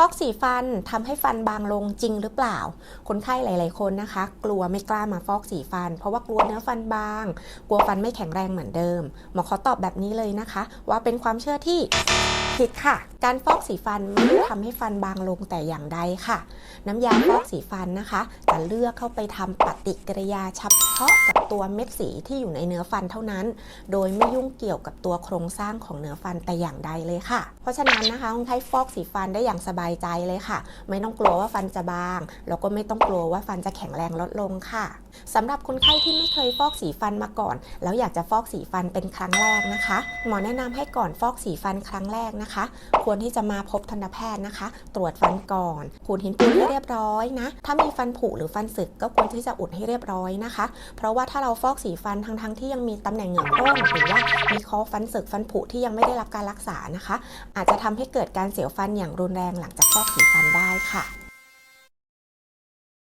ฟอกสีฟันทำให้ฟันบางลงจริงหรือเปล่า คนไข้หลาย ๆ คนนะคะ กลัวไม่กล้ามาฟอกสีฟัน เพราะว่ากลัวเนื้อฟันบาง กลัวฟันไม่แข็งแรงเหมือนเดิม หมอขอตอบแบบนี้เลยนะคะ ว่าเป็นความเชื่อที่ ผิดค่ะ การฟอกสีฟันไม่ได้ทำให้ฟันบางลงแต่อย่างใดค่ะ น้ำยาฟอกสีฟันนะคะจะเลือกเข้าไปทำปฏิกิริยาเฉพาะกับตัวเม็ดสีที่อยู่ในเนื้อฟันเท่านั้น โดยไม่ยุ่งเกี่ยวกับตัวโครงสร้างของเนื้อฟันแต่อย่างใดเลยค่ะ เพราะฉะนั้นนะคะคนไข้ฟอกสีฟันได้อย่างสบายใจเลยค่ะ ไม่ต้องกลัวว่าฟันจะบาง แล้วก็ไม่ต้องกลัวว่าฟันจะแข็งแรงลดลงค่ะสำหรับคนไข้ที่ไม่เคยฟอกสีฟันมาก่อน แล้วอยากจะฟอกสีฟันเป็นครั้งแรกนะคะ หมอแนะนำให้ก่อนฟอกสีฟันครั้งแรกนะคะควรที่จะมาพบทันตแพทย์นะคะ ตรวจฟันก่อน ขูดหินปูนให้เรียบร้อยนะ ถ้ามีฟันผุหรือฟันสึกก็ควรที่จะอุดให้เรียบร้อยนะคะ เพราะว่าถ้าเราฟอกสีฟันทั้งๆที่ยังมีตำแหน่งเหงือกร่นหรือว่ามีคอฟันสึกฟันผุที่ยังไม่ได้รับการรักษานะคะ อาจจะทำให้เกิดการเสียวฟันอย่างรุนแรงหลังจากฟอกสีฟันได้ค่ะ